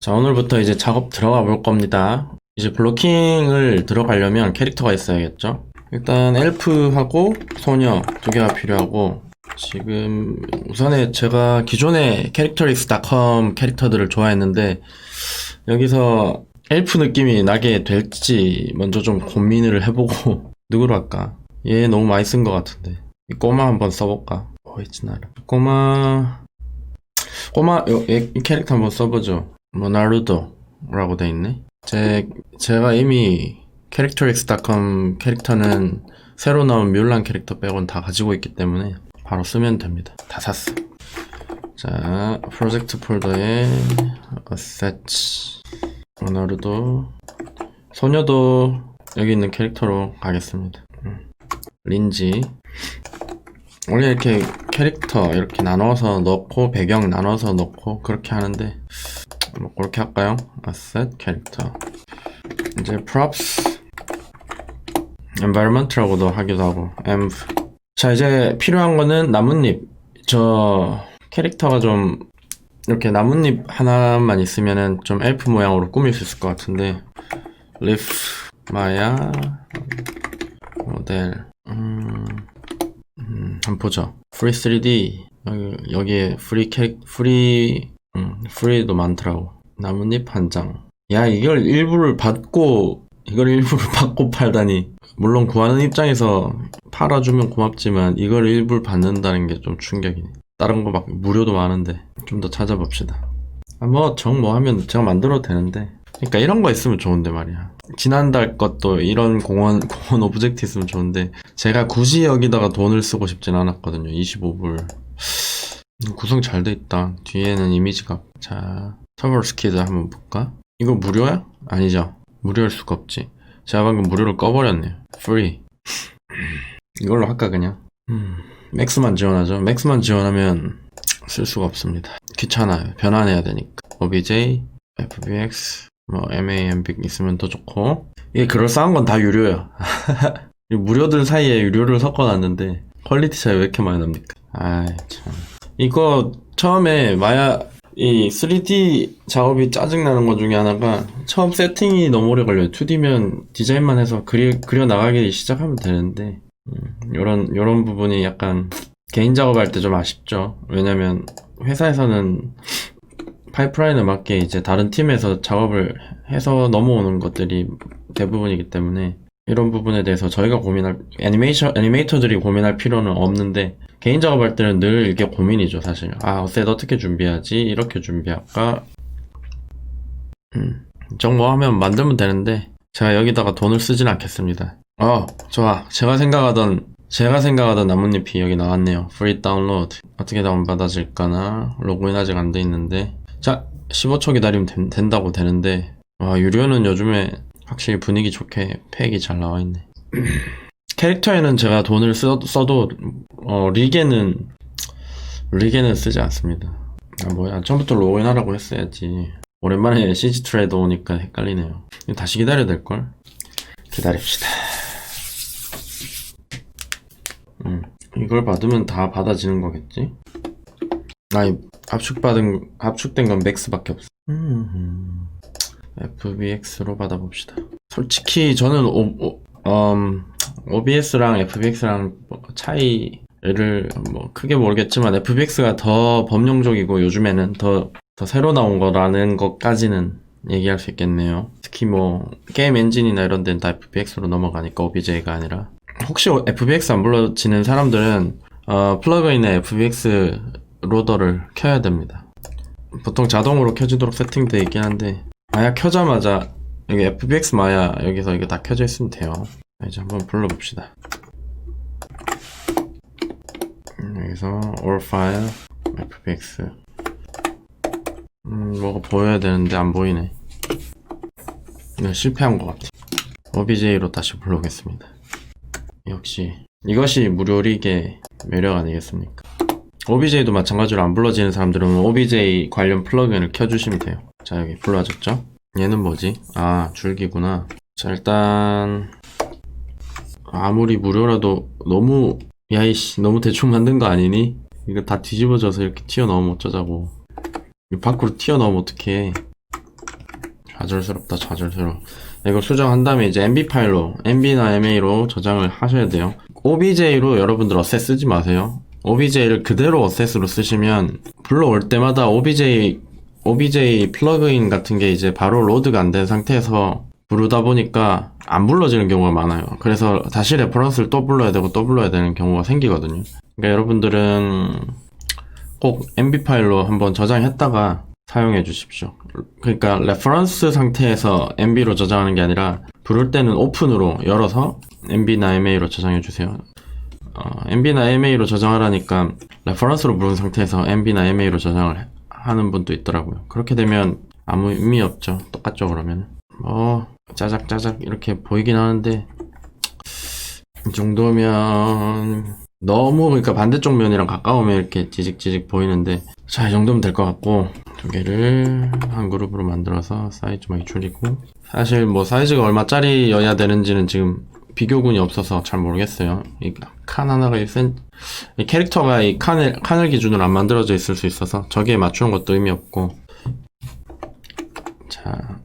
자, 오늘부터 이제 작업 들어가 볼 겁니다. 이제 블로킹을 들어가려면 캐릭터가 있어야겠죠? 일단 엘프하고 소녀 두 개가 필요하고 지금 우선에 제가 기존의 캐릭터리스.com 캐릭터들을 좋아했는데 여기서 엘프 느낌이 나게 될지 먼저 좀 고민을 해보고 누구로 할까? 얘 너무 많이 쓴 것 같은데 이 꼬마 한번 써볼까? 오이치나루 꼬마 꼬마 이 캐릭터 한번 써보죠 뭐 나루토라고 돼 있네. 제 제가 이미 캐릭터릭스.com 캐릭터는 새로 나온 뮬란 캐릭터 빼곤 다 가지고 있기 때문에 바로 쓰면 됩니다. 다 샀어. 자 프로젝트 폴더에 어셋. 오너르도 소녀도 여기 있는 캐릭터로 가겠습니다. 음. 린지. 원래 이렇게 캐릭터 이렇게 나눠서 넣고 배경 나눠서 넣고 그렇게 하는데 뭐 그렇게 할까요? asset 캐릭터. 이제 props. Environment라고도 하기도 하고. Env. 자 이제 필요한 거는 나뭇잎. 저 캐릭터가 좀 이렇게 나뭇잎 하나만 있으면은 좀 엘프 모양으로 꾸밀 수 있을 것 같은데. Leaf 마야 모델 음, 음, 한번 보죠. 프리 3D 여기 여기에 프리 캐릭 프리 음, 프리도 많더라고. 나뭇잎 한 장. 야 이걸 일부를 받고 이걸 일부를 받고 팔다니. 물론 구하는 입장에서 팔아주면 고맙지만 이걸 일부를 받는다는 게 좀 충격이네. 다른 거 막 무료도 많은데 좀 더 찾아봅시다. 아, 뭐 정 뭐 하면 제가 만들어도 되는데. 그러니까 이런 거 있으면 좋은데 말이야. 지난달 것도 이런 공원 공원 오브젝트 있으면 좋은데 제가 굳이 여기다가 돈을 쓰고 싶진 않았거든요. 25불. 구성 잘 돼 있다. 뒤에는 이미지가. 자, 서버 스키드 한번 볼까? 이거 무료야? 아니죠. 무료일 수가 없지. 제가 방금 무료를 꺼버렸네요. free. 이걸로 할까, 그냥? 음, 맥스만 지원하죠. 맥스만 지원하면 쓸 수가 없습니다. 귀찮아요. 변환해야 되니까. obj, fbx, 뭐, mambic 있으면 더 좋고. 이게 그럴싸한 건 다 유료야. 이 무료들 사이에 유료를 섞어놨는데 퀄리티 차이 왜 이렇게 많이 납니까? 아이 참 이거 처음에 마야 이 3D 작업이 짜증나는 것 중에 하나가 처음 세팅이 너무 오래 걸려요. 2D면 디자인만 해서 그리, 그려 나가기 시작하면 되는데 음, 요런 요런 부분이 약간 개인 작업할 때 좀 아쉽죠. 왜냐면 회사에서는 파이프라인에 맞게 이제 다른 팀에서 작업을 해서 넘어오는 것들이 대부분이기 때문에 이런 부분에 대해서 저희가 고민할 애니메이션 애니메이터들이 고민할 필요는 없는데 개인 작업할 때는 늘 이게 고민이죠 사실. 아 어셋 어떻게 준비하지? 이렇게 준비할까? 음 정뭐 하면 만들면 되는데 제가 여기다가 돈을 쓰진 않겠습니다. 어 좋아. 제가 생각하던 제가 생각하던 나뭇잎이 여기 나왔네요. 프리 다운로드 어떻게 다운받아질까나? 로그인 아직 안 돼 있는데. 자 15초 기다리면 된- 된다고 되는데. 와 유료는 요즘에 확실히 분위기 좋게 팩이 잘 나와 있네. 캐릭터에는 제가 돈을 써, 써도 어, 리게는 리게는 쓰지 않습니다. 아 뭐야 처음부터 로그인하라고 했어야지. 오랜만에 CG 트레이더 오니까 헷갈리네요. 다시 기다려야 될 걸. 기다립시다. 음 이걸 받으면 다 받아지는 거겠지? 아이 압축받은 압축된 건 맥스밖에 없어. 음. FBX로 받아봅시다. 솔직히 저는 오, 오, 음, OBS랑 FBX랑 뭐 차이를 뭐 크게 모르겠지만 FBX가 더 범용적이고 요즘에는 더, 더 새로 나온 거라는 것까지는 얘기할 수 있겠네요. 특히 뭐 게임 엔진이나 이런 데는 다 FBX로 넘어가니까 OBJ가 아니라 혹시 FBX 안 불러지는 사람들은 어, 플러그인에 FBX 로더를 켜야 됩니다. 보통 자동으로 켜지도록 세팅되어 있긴 한데 마야 켜자마자 여기 FBX 마야 여기서 이거 다 켜져 있으면 돼요. 자, 이제 한번 불러봅시다. 음, 여기서 all file FBX 음, 뭐가 보여야 되는데 안 보이네. 이거 실패한 것 같아. OBJ로 다시 불러오겠습니다. 역시 이것이 무료 리그의 매력 아니겠습니까? OBJ도 마찬가지로 안 불러지는 사람들은 OBJ 관련 플러그인을 켜주시면 돼요. 자, 여기 불러졌죠? 얘는 뭐지? 아, 줄기구나. 자, 일단, 아무리 무료라도 너무, 야이씨, 너무 대충 만든 거 아니니? 이거 다 뒤집어져서 이렇게 튀어나오면 어쩌자고. 이 밖으로 튀어나오면 어떡해. 좌절스럽다 좌절스러워 이거 수정한 다음에 이제 MB 파일로 MB나 MA로 저장을 하셔야 돼요 OBJ로 여러분들 어셋 쓰지 마세요 OBJ를 그대로 어셋으로 쓰시면 불러올 때마다 OBJ OBJ 플러그인 같은 게 이제 바로 로드가 안 된 상태에서 부르다 보니까 안 불러지는 경우가 많아요 그래서 다시 레퍼런스를 또 불러야 되고 또 불러야 되는 경우가 생기거든요 그러니까 여러분들은 꼭 MB 파일로 한번 저장했다가 사용해 주십시오. 그러니까 레퍼런스 상태에서 MB로 저장하는 게 아니라 부를 때는 오픈으로 열어서 MB나 MA로 저장해 주세요. 어, MB나 MA로 저장하라니까 레퍼런스로 부른 상태에서 MB나 MA로 저장을 해- 하는 분도 있더라고요. 그렇게 되면 아무 의미 없죠. 똑같죠 그러면. 뭐 짜작짜작 이렇게 보이긴 하는데 이 정도면 너무 그러니까 반대쪽 면이랑 가까우면 이렇게 지직지직 보이는데 자 이 정도면 될 것 같고 두 개를 한 그룹으로 만들어서 사이즈 많이 줄이고 사실 뭐 사이즈가 얼마짜리여야 되는지는 지금 비교군이 없어서 잘 모르겠어요. 이 칸 하나가 1cm 이 캐릭터가 이 칸을 칸을 기준으로 안 만들어져 있을 수 있어서 저기에 맞추는 것도 의미 없고 자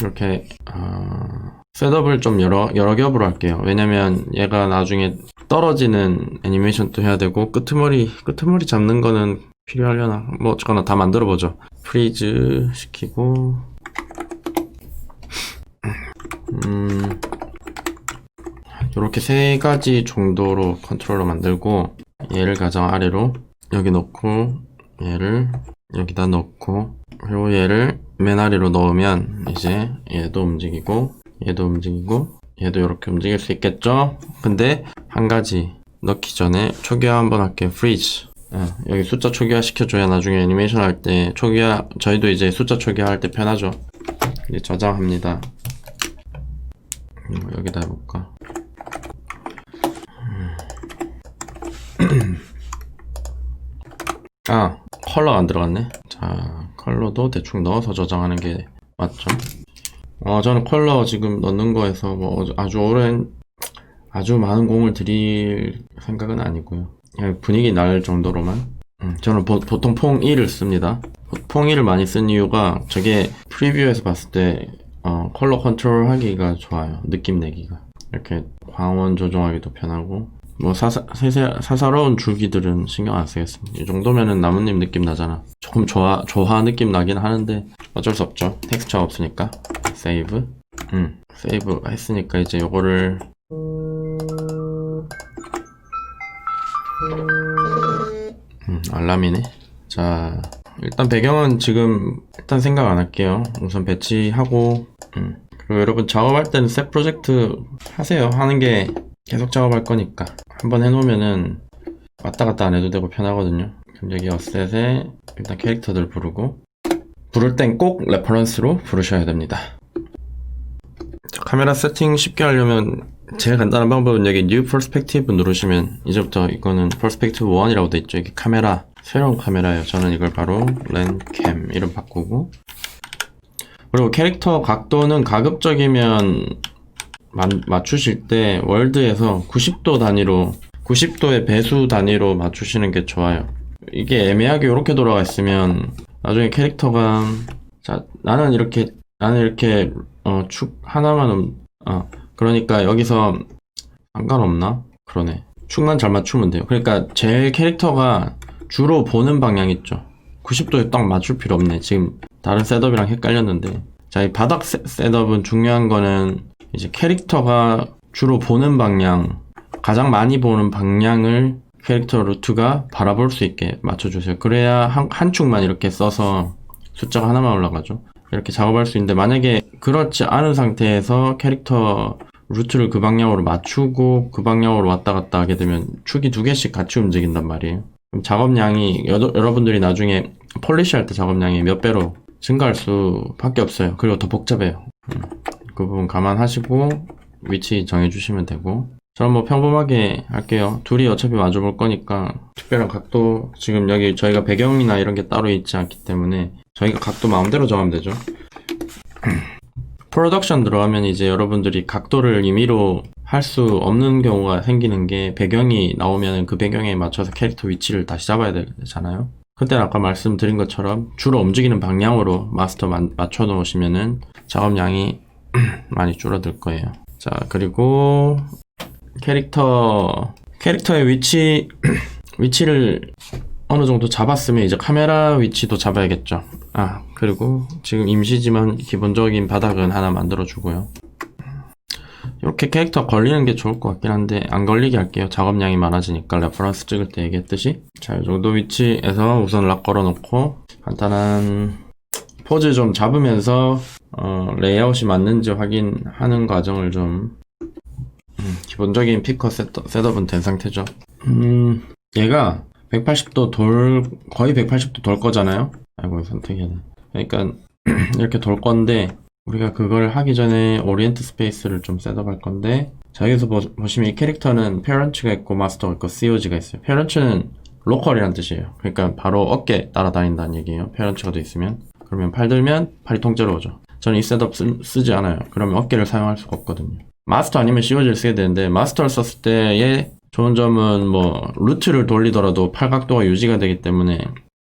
이렇게 어, 셋업을 좀 여러 여러 겹으로 할게요. 왜냐면 얘가 나중에 떨어지는 애니메이션도 해야 되고 끄트머리 끄트머리 잡는 거는 필요하려나? 뭐 어쨌거나 다 만들어 보죠. 프리즈 시키고. 음 이렇게 세 가지 정도로 컨트롤러 만들고 얘를 가장 아래로 여기 넣고 얘를 여기다 넣고 그리고 얘를 맨 아래로 넣으면 이제 얘도 움직이고 얘도 움직이고 얘도 이렇게 움직일 수 있겠죠? 근데 한 가지 넣기 전에 초기화 한번 할게요. Freeze. 어, 여기 숫자 초기화 시켜줘야 나중에 애니메이션 할 때 초기화 저희도 이제 숫자 초기화 할 때 편하죠? 이제 저장합니다. 음, 여기다 해볼까? 음. 아 컬러가 안 들어갔네. 자 컬러도 대충 넣어서 저장하는 게 맞죠 어, 저는 컬러 지금 넣는 거에서 뭐 아주 오랜 아주 많은 공을 들일 생각은 아니고요. 그냥 분위기 날 정도로만. 음, 저는 보, 통 퐁2를 씁니다. 퐁2를 많이 쓴 이유가 저게 프리뷰에서 봤을 때 어, 컬러 컨트롤 하기가 좋아요. 느낌 내기가. 이렇게 광원 조정하기도 편하고 뭐 사사, 세세, 사사로운 줄기들은 신경 안 쓰겠습니다. 이 정도면은 나뭇잎 느낌 나잖아. 조금 조화, 조화 느낌 나긴 하는데 어쩔 수 없죠. 텍스처가 없으니까. 세이브. 음, 세이브 했으니까 이제 요거를 음, 알람이네. 자, 일단 배경은 지금 일단 생각 안 할게요. 우선 배치하고, 음. 그리고 여러분 작업할 때는 셋 프로젝트 하세요. 하는 게 계속 작업할 거니까. 한번 해놓으면은 왔다 갔다 안 해도 되고 편하거든요. 그럼 여기 어셋에 일단 캐릭터들 부르고, 부를 땐 꼭 레퍼런스로 부르셔야 됩니다. 자, 카메라 세팅 쉽게 하려면 제일 간단한 방법은 여기 New Perspective 누르시면 이제부터 이거는 Perspective 1이라고 돼 있죠. 이게 카메라 새로운 카메라예요. 저는 이걸 바로 렌캠 이름 바꾸고 그리고 캐릭터 각도는 가급적이면 마- 맞추실 때 월드에서 90도 단위로 90도의 배수 단위로 맞추시는 게 좋아요. 이게 애매하게 이렇게 돌아가 있으면 나중에 캐릭터가 자 나는 이렇게 나는 이렇게 어, 축 하나만 음, 어, 그러니까 여기서 상관없나? 그러네. 축만 잘 맞추면 돼요. 그러니까 제 캐릭터가 주로 보는 방향 있죠. 90도에 딱 맞출 필요 없네. 지금 다른 셋업이랑 헷갈렸는데. 자, 이 바닥 셋- 셋업은 중요한 거는 이제 캐릭터가 주로 보는 방향, 가장 많이 보는 방향을 캐릭터 루트가 바라볼 수 있게 맞춰주세요. 그래야 한, 한 축만 이렇게 써서 숫자가 하나만 올라가죠. 이렇게 작업할 수 있는데 만약에 그렇지 않은 상태에서 캐릭터 루트를 그 방향으로 맞추고 그 방향으로 왔다 갔다 하게 되면 축이 두 개씩 같이 움직인단 말이에요. 작업량이 여, 여러분들이 나중에 폴리시 할 때 작업량이 몇 배로 증가할 수밖에 없어요. 그리고 더 복잡해요. 음, 그 부분 감안하시고 위치 정해주시면 되고 저는 뭐 평범하게 할게요. 둘이 어차피 마주 볼 거니까 특별한 각도 지금 여기 저희가 배경이나 이런 게 따로 있지 않기 때문에 저희가 각도 마음대로 정하면 되죠. 프로덕션 들어가면 이제 여러분들이 각도를 임의로 할 수 없는 경우가 생기는 게 배경이 나오면 그 배경에 맞춰서 캐릭터 위치를 다시 잡아야 되잖아요. 그때는 아까 말씀드린 것처럼 주로 움직이는 방향으로 마스터 만- 맞춰 놓으시면은 작업량이 많이 줄어들 거예요. 자, 그리고 캐릭터 캐릭터의 위치 위치를 어느 정도 잡았으면 이제 카메라 위치도 잡아야겠죠. 아, 그리고 지금 임시지만 기본적인 바닥은 하나 만들어 주고요. 이렇게 캐릭터 걸리는 게 좋을 것 같긴 한데 안 걸리게 할게요. 작업량이 많아지니까 레퍼런스 찍을 때 얘기했듯이 자, 이 정도 위치에서 우선 락 걸어 놓고 간단한 포즈 좀 잡으면서 어, 레이아웃이 맞는지 확인하는 과정을 좀 음, 기본적인 피커 셋업, 셋업은 된 상태죠. 음, 얘가 180도 돌 거의 180도 돌 거잖아요. 아이고 선택해야 돼. 그러니까 이렇게 돌 건데 우리가 그걸 하기 전에 오리엔트 스페이스를 좀 셋업할 건데 자 여기서 보, 보시면 이 캐릭터는 페런츠가 있고 마스터가 있고 COG가 있어요. 페런츠는 로컬이란 뜻이에요. 그러니까 바로 어깨 따라다닌다는 얘기예요. 페런츠가 돼 있으면 그러면 팔 들면 팔이 통째로 오죠. 저는 이 셋업 쓰, 지 않아요. 그러면 어깨를 사용할 수가 없거든요. 마스터 아니면 COG를 쓰게 되는데 마스터를 썼을 때의 좋은 점은 뭐 루트를 돌리더라도 팔각도가 유지가 되기 때문에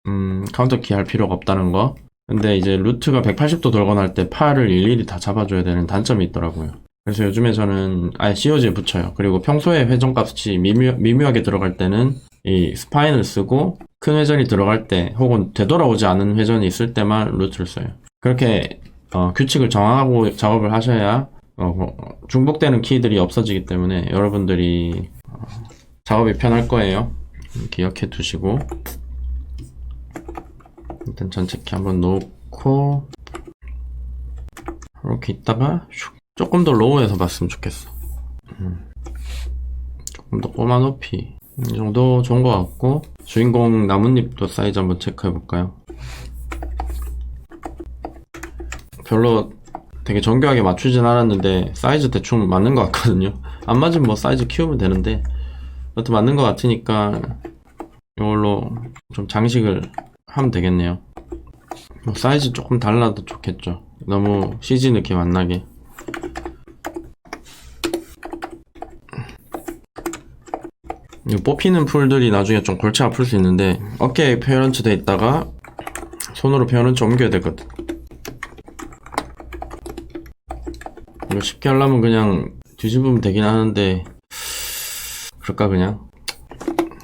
음, 카운터 키 할 필요가 없다는 거. 근데 이제 루트가 180도 돌거나 할 때 팔을 일일이 다 잡아줘야 되는 단점이 있더라고요. 그래서 요즘에 저는 아예 COG에 붙여요. 그리고 평소에 회전값이 미묘, 미묘하게 들어갈 때는 이 스파인을 쓰고 큰 회전이 들어갈 때 혹은 되돌아오지 않은 회전이 있을 때만 루트를 써요. 그렇게 어, 규칙을 정하고 작업을 하셔야 어, 어, 중복되는 키들이 없어지기 때문에 여러분들이 어, 작업이 편할 거예요. 기억해 두시고 일단 전체 키 한번 놓고 이렇게 있다가 슉, 조금 더 로우에서 봤으면 좋겠어. 음, 조금 더 꼬마 높이 이 정도 좋은 것 같고 주인공 나뭇잎도 사이즈 한번 체크해 볼까요? 별로 되게 정교하게 맞추진 않았는데 사이즈 대충 맞는 것 같거든요. 안 맞으면 뭐 사이즈 키우면 되는데 여튼 맞는 것 같으니까 이걸로 좀 장식을 하면 되겠네요. 뭐 사이즈 조금 달라도 좋겠죠. 너무 CG 느낌 안 나게. 뽑히는 풀들이 나중에 좀 골치 아플 수 있는데 어깨에 페어런츠 돼 있다가 손으로 페어런츠 옮겨야 되거든. 이거 쉽게 하려면 그냥 뒤집으면 되긴 하는데 그럴까 그냥?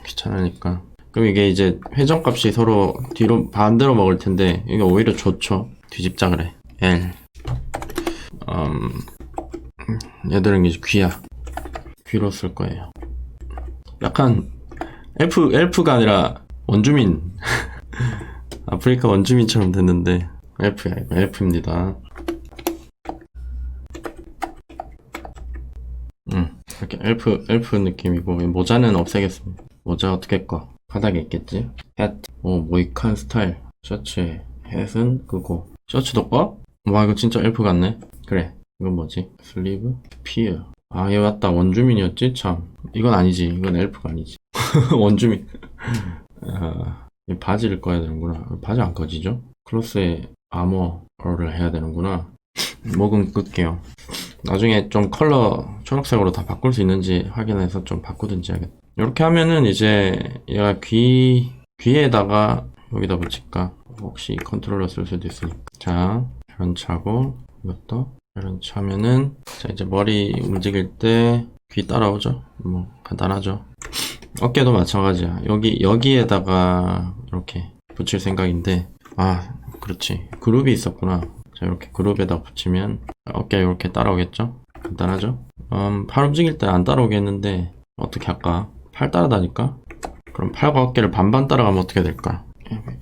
귀찮으니까. 그럼 이게 이제 회전값이 서로 뒤로 반대로 먹을 텐데 이게 오히려 좋죠. 뒤집자 그래. L. 음, 얘들은 이제 귀야. 귀로 쓸 거예요 약간 엘프 엘프가 아니라 원주민 아프리카 원주민처럼 됐는데 엘프야 엘프입니다 음, 이렇게 엘프, 엘프 느낌이고, 모자는 없애겠습니다. 모자 어떻게 꺼? 바닥에 있겠지? 햇, 오, 모이칸 스타일. 셔츠에, 햇은 그거. 셔츠도 꺼? 와, 이거 진짜 엘프 같네? 그래. 이건 뭐지? 슬리브? 피어. 아, 얘 맞다. 원주민이었지? 참. 이건 아니지. 이건 엘프가 아니지. 원주민. 아, 이 바지를 꺼야 되는구나. 바지 안 꺼지죠? 클로스에 아머를 해야 되는구나. 목은 끌게요. 나중에 좀 컬러 초록색으로 다 바꿀 수 있는지 확인해서 좀 바꾸든지 하겠다. 이렇게 하면은 이제 얘가 귀, 귀에다가 여기다 붙일까? 혹시 컨트롤러 쓸 수도 있으니까. 자, 이런 차고, 이것도 이런 차면은, 자, 이제 머리 움직일 때 귀 따라오죠? 뭐, 간단하죠. 어깨도 마찬가지야. 여기, 여기에다가 이렇게 붙일 생각인데, 아, 그렇지. 그룹이 있었구나. 자, 이렇게 그룹에다 붙이면 어깨 이렇게 따라오겠죠? 간단하죠? 음, 팔 움직일 때 안 따라오겠는데 어떻게 할까? 팔 따라다니까? 그럼 팔과 어깨를 반반 따라가면 어떻게 될까?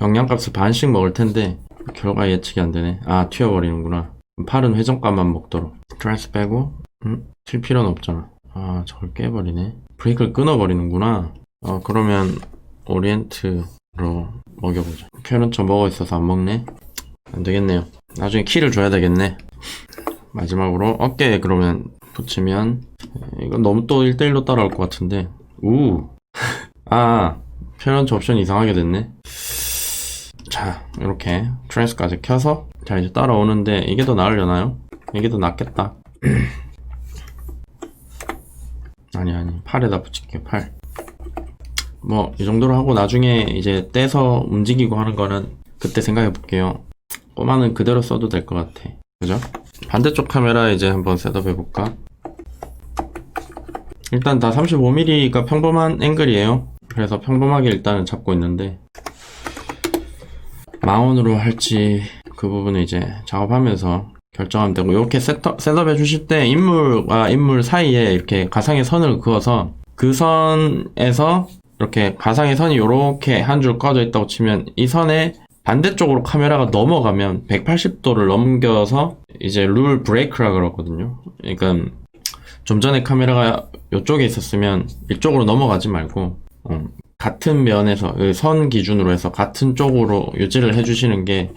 영양값을 반씩 먹을 텐데 결과 예측이 안 되네. 아, 튀어버리는구나. 팔은 회전값만 먹도록. 트랜스 빼고, 음, 튈 필요는 없잖아. 아, 저걸 깨버리네. 브레이크를 끊어버리는구나. 어, 그러면 오리엔트로 먹여보자. 페런처 먹어 있어서 안 먹네. 안 되겠네요. 나중에 키를 줘야 되겠네. 마지막으로 어깨에 그러면 붙이면 이건 너무 또 1대1로 따라올 것 같은데 우. 아, 페런트 옵션 이상하게 됐네. 자, 이렇게 트랜스까지 켜서 자 이제 따라오는데 이게 더 나으려나요? 이게 더 낫겠다. 아니 아니 팔에다 붙일게요 팔. 뭐 이 정도로 하고 나중에 이제 떼서 움직이고 하는 거는 그때 생각해 볼게요. 꼬마는 그대로 써도 될 것 같아. 그죠? 반대쪽 카메라 이제 한번 셋업 해 볼까? 일단 다 35mm가 평범한 앵글이에요. 그래서 평범하게 일단은 잡고 있는데 망원으로 할지 그 부분은 이제 작업하면서 결정하면 되고 이렇게 셋업, 셋업해 주실 때 인물과 인물 사이에 이렇게 가상의 선을 그어서 그 선에서 이렇게 가상의 선이 이렇게 한 줄 꺼져 있다고 치면 이 선에 반대쪽으로 카메라가 넘어가면 180도를 넘겨서 이제 룰 브레이크라 그러거든요. 그러니까 좀 전에 카메라가 이쪽에 있었으면 이쪽으로 넘어가지 말고 어, 같은 면에서 그선 기준으로 해서 같은 쪽으로 유지를 해주시는 게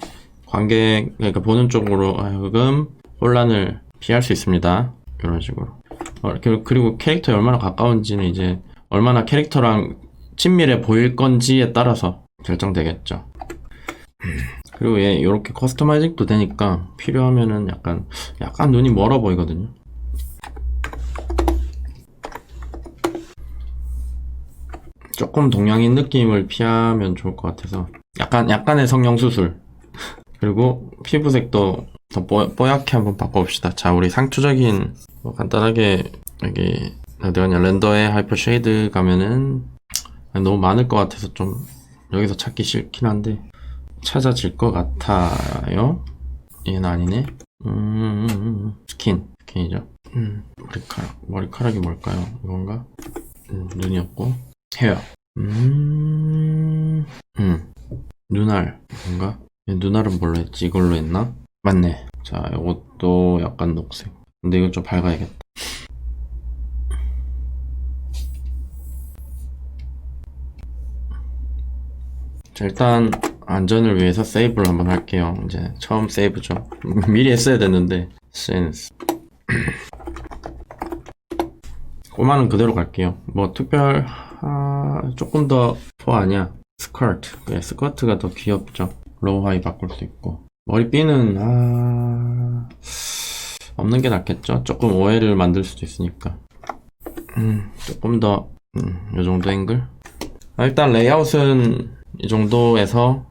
관객 그러니까 보는 쪽으로 하여금 혼란을 피할 수 있습니다. 이런 식으로. 어, 그리고- 캐릭터에 얼마나 가까운지는 이제 얼마나 캐릭터랑 친밀해 보일 건지에 따라서 결정되겠죠. 그리고 얘 이렇게 커스터마이징도 되니까 필요하면은 약간 약간 눈이 멀어 보이거든요. 조금 동양인 느낌을 피하면 좋을 것 같아서 약간 약간의 성형 수술 그리고 피부색도 더 뽀, 뽀얗게 한번 바꿔봅시다. 자, 우리 상투적인 뭐 간단하게 여기 어디 가냐 렌더에 하이퍼 쉐이드 가면은 너무 많을 것 같아서 좀 여기서 찾기 싫긴 한데 찾아질 것 같아요. 얘는 아니네. 음, 스킨, 스킨이죠. 음, 머리카락, 머리카락이 뭘까요? 이건가? 음, 눈이었고 헤어. 음, 음, 눈알, 뭔가? 눈알은 뭘로 했지? 이걸로 했나? 맞네. 자, 이것도 약간 녹색. 근데 이건 좀 밝아야겠다. 자, 일단 안전을 위해서 세이브를 한번 할게요. 이제 처음 세이브죠. 미리 했어야 됐는데 센스. 꼬마는 그대로 갈게요. 뭐 특별 아, 조금 더 포 아니야. 스커트. 그래, 스커트가 더 귀엽죠. 로우 하이 바꿀 수 있고. 머리핀은 아 없는 게 낫겠죠. 조금 오해를 만들 수도 있으니까. 음, 조금 더, 음, 요 정도 앵글? 아, 일단 레이아웃은 이 정도에서